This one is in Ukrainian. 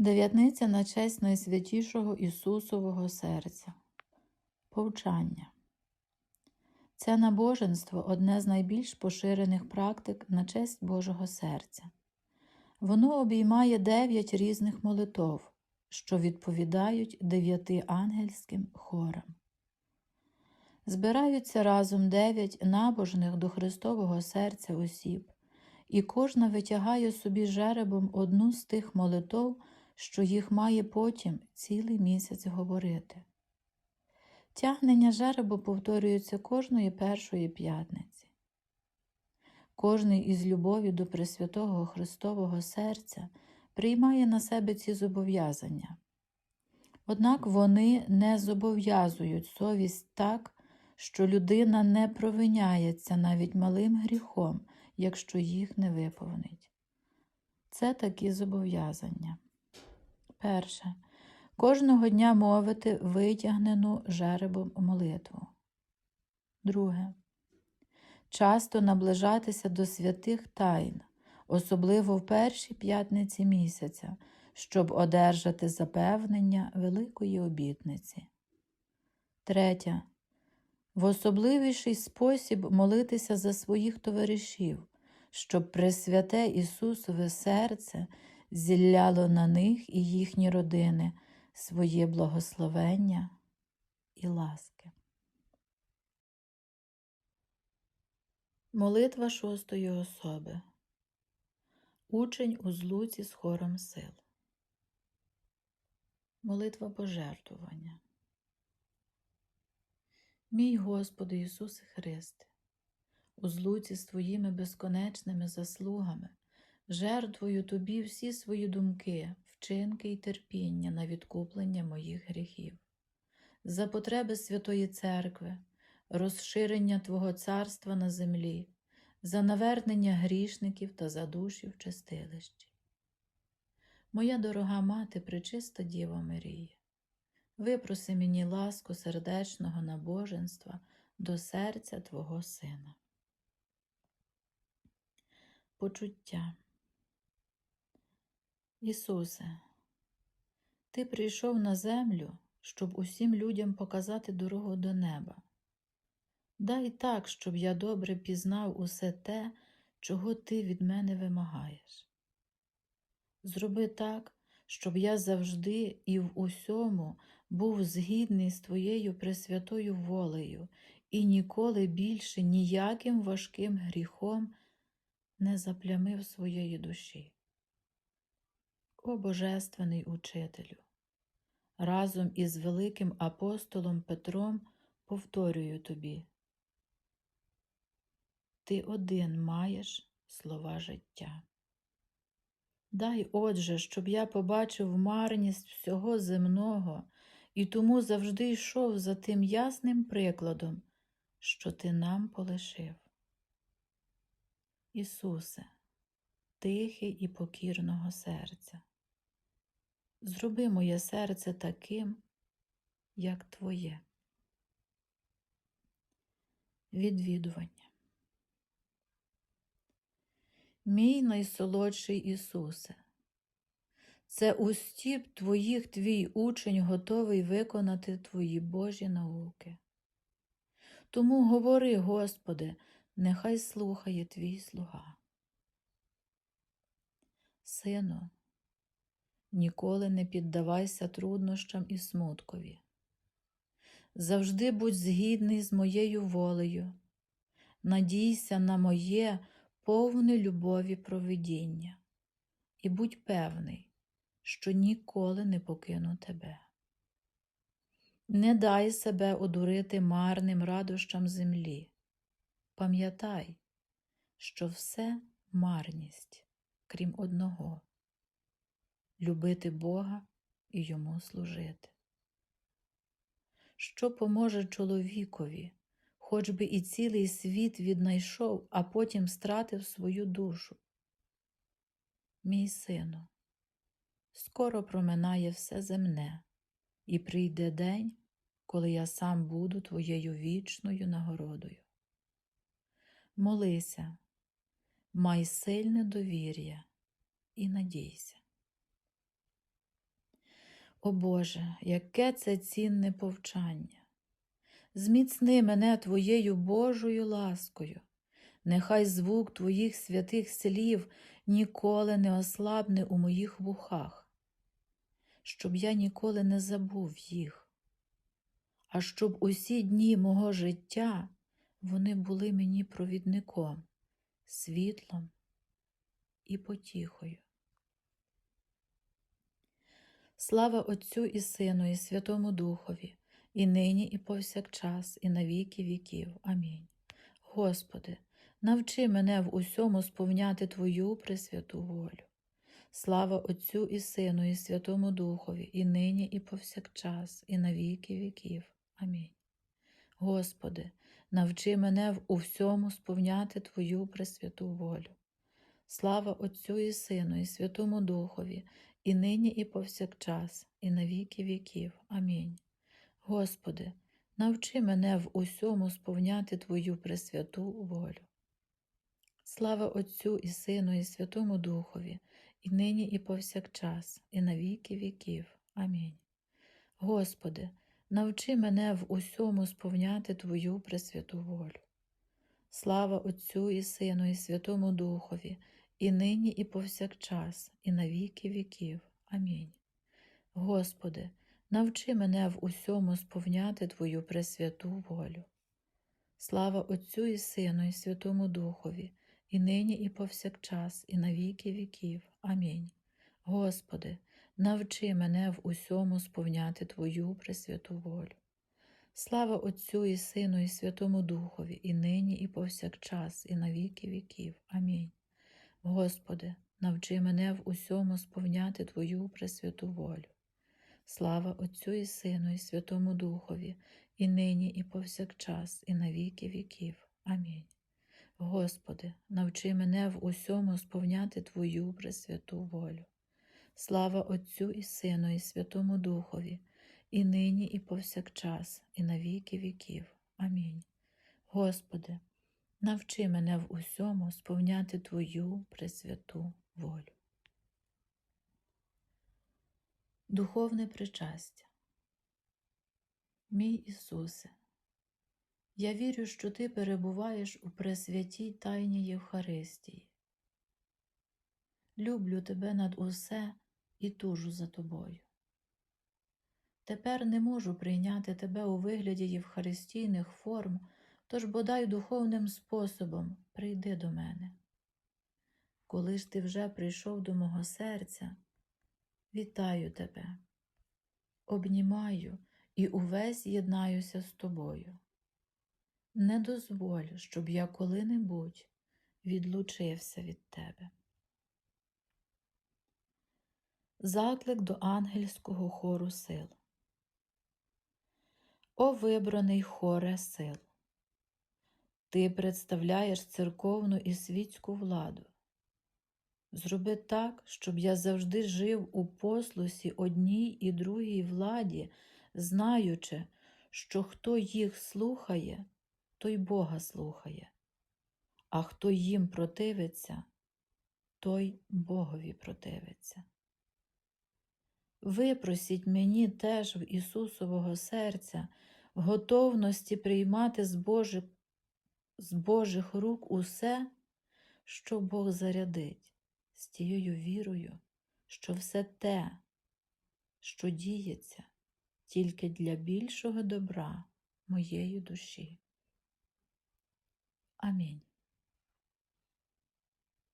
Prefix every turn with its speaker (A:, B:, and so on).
A: Дев'ятниця на честь найсвятішого Ісусового серця. Повчання. Це набоженство одне з найбільш поширених практик на честь Божого серця. Воно обіймає дев'ять різних молитов, що відповідають дев'яти ангельським хорам. Збираються разом дев'ять набожних до Христового серця осіб, і кожна витягає собі жеребом одну з тих молитов, що їх має потім цілий місяць говорити. Тягнення жеребу повторюється кожної першої п'ятниці. Кожний із любові до Пресвятого Христового серця приймає на себе ці зобов'язання. Однак вони не зобов'язують совість так, що людина не провиняється навіть малим гріхом, якщо їх не виповнить. Це такі зобов'язання. Перше. Кожного дня мовити витягнену жеребом молитву. Друге. Часто наближатися до святих тайн, особливо в першій п'ятниці місяця, щоб одержати запевнення великої обітниці. Третє. В особливіший спосіб молитися за своїх товаришів, щоб Пресвяте Ісусове серце зілляло на них і їхні родини своє благословення і ласки. Молитва шостої особи. Учень у злуці з хором сил. Молитва пожертвування. Мій Господи Ісусе Христе, у злуці з Твоїми безконечними заслугами, жертвую Тобі всі свої думки, вчинки і терпіння на відкуплення моїх гріхів, за потреби Святої Церкви, розширення Твого царства на землі, за навернення грішників та за душі в чистилищі. Моя дорога мати, пречиста Діва Марія, випроси мені ласку сердечного набоженства до серця Твого Сина. Почуття. Ісусе, Ти прийшов на землю, щоб усім людям показати дорогу до неба. Дай так, щоб я добре пізнав усе те, чого ти від мене вимагаєш. Зроби так, щоб я завжди і в усьому був згідний з Твоєю пресвятою волею і ніколи більше ніяким важким гріхом не заплямив своєї душі. О Божественний Учителю! Разом із великим апостолом Петром повторюю тобі. Ти один маєш слова життя. Дай, Отже, щоб я побачив марність всього земного і тому завжди йшов за тим ясним прикладом, що ти нам полишив. Ісусе, тихий і покірного серця. Зроби моє серце таким, як Твоє. Відвідування. Мій найсолодший Ісусе, це устіп Твоїх твій учень готовий виконати Твої Божі науки. Тому говори, Господи, нехай слухає Твій слуга. Сину, ніколи не піддавайся труднощам і смуткові. Завжди будь згідний з моєю волею, надійся на моє повне любові провидіння, і будь певний, що ніколи не покину тебе. Не дай себе одурити марним радощам землі. Пам'ятай, що все марність, крім одного любити Бога і йому служити. Що поможе чоловікові, хоч би і цілий світ віднайшов, а потім стратив свою душу? Мій сину, скоро проминає все земне, і прийде день, коли я сам буду твоєю вічною нагородою. Молися, май сильне довір'я і надійся. О Боже, яке це цінне повчання! Зміцни мене Твоєю Божою ласкою, нехай звук Твоїх святих слів ніколи не ослабне у моїх вухах, щоб я ніколи не забув їх, а щоб усі дні мого життя вони були мені провідником, світлом і потіхою. Слава Отцю і Сину, і Святому Духові, і нині, і повсякчас, і на віки віків. Амінь. Господи, навчи мене в усьому сповняти Твою пресвяту волю. Слава Отцю і Сину, і Святому Духові, і нині, і повсякчас, і на віки віків. Амінь. Господи, навчи мене в усьому сповняти Твою пресвяту волю. Слава Отцю і Сину, і Святому Духові, і нині, і повсякчас, і на віки віків. Амінь. Господи, навчи мене в усьому сповняти Твою пресвяту волю. Слава Отцю і Сину, і Святому Духові, і нині, і повсякчас, і на віки віків. Амінь. Господи, навчи мене в усьому сповняти Твою пресвяту волю. Слава Отцю і Сину, і Святому Духові, і нині, і повсякчас, і на віки віків. Амінь. Господи, навчи мене в усьому сповняти Твою пресвяту волю. Слава Отцю і Сину, і Святому Духові, і нині, і повсякчас, і на віки віків. Амінь. Господи, навчи мене в усьому сповняти Твою пресвяту волю. Слава Отцю і Сину, і Святому Духові, і нині, і повсякчас, і на віки віків. Амінь. Господи, навчи мене в усьому сповняти Твою пресвяту волю. Слава Отцю і Сину, і Святому Духові, і нині, і повсякчас, і на віки віків. Амінь. Господи, навчи мене в усьому сповняти Твою пресвяту волю. Слава Отцю і Сину, і Святому Духові, і нині, і повсякчас, і на віки віків. Амінь. Господи, навчи мене в усьому сповняти Твою пресвяту волю. Духовне причастя. Мій Ісусе, я вірю, що Ти перебуваєш у пресвятій тайні Євхаристії. Люблю Тебе над усе і тужу за Тобою. Тепер не можу прийняти Тебе у вигляді євхаристійних форм, тож бодай духовним способом прийди до мене. Коли ж ти вже прийшов до мого серця, вітаю тебе, обнімаю і увесь єднаюся з тобою. Не дозволь, щоб я коли-небудь відлучився від тебе. Заклик до ангельського хору сил. О вибраний хоре сил! Ти представляєш церковну і світську владу. Зроби так, щоб я завжди жив у послусі одній і другій владі, знаючи, що хто їх слухає, той Бога слухає, а хто їм противиться, той Богові противиться. Випросіть мені теж в Ісусового серця в готовності приймати з Божих, з Божих рук усе, що Бог зарядить, з тією вірою, що все те, що діється, тільки для більшого добра моєї душі. Амінь.